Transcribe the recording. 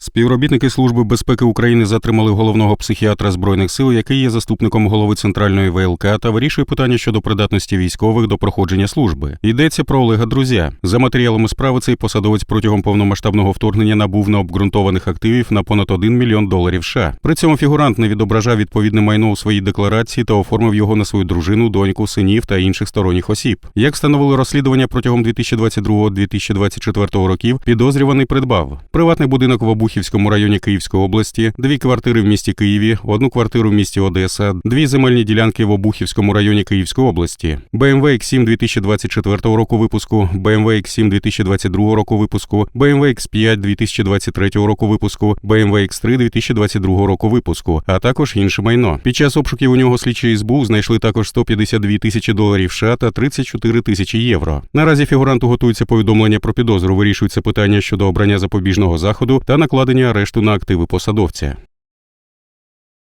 Співробітники Служби безпеки України затримали головного психіатра збройних сил, який є заступником голови центральної ВЛК та вирішує питання щодо придатності військових до проходження служби. Йдеться про Олега Друзя. За матеріалами справи цей посадовець протягом повномасштабного вторгнення набув необґрунтованих активів на понад 1 мільйон доларів США. При цьому фігурант не відображав відповідне майно у своїй декларації та оформив його на свою дружину, доньку, синів та інших сторонніх осіб. Як встановили розслідування протягом 2022-2024 років, підозрюваний придбав приватний будинок в Обухівському районі Київської області, дві квартири в місті Києві, одну квартиру в місті Одеса, дві земельні ділянки в Обухівському районі Київської області, BMW X7 2024 року випуску, BMW X7 2022 року випуску, BMW X5 2023 року випуску, BMW X3 2022 року випуску, а також інше майно. Під час обшуків у нього слідчі СБУ знайшли також 152 тисячі доларів США та 34 тисячі євро. Наразі фігуранту готується повідомлення про підозру. Вирішується питання щодо обрання запобіжного заходу та накладення арешту на активи посадовця.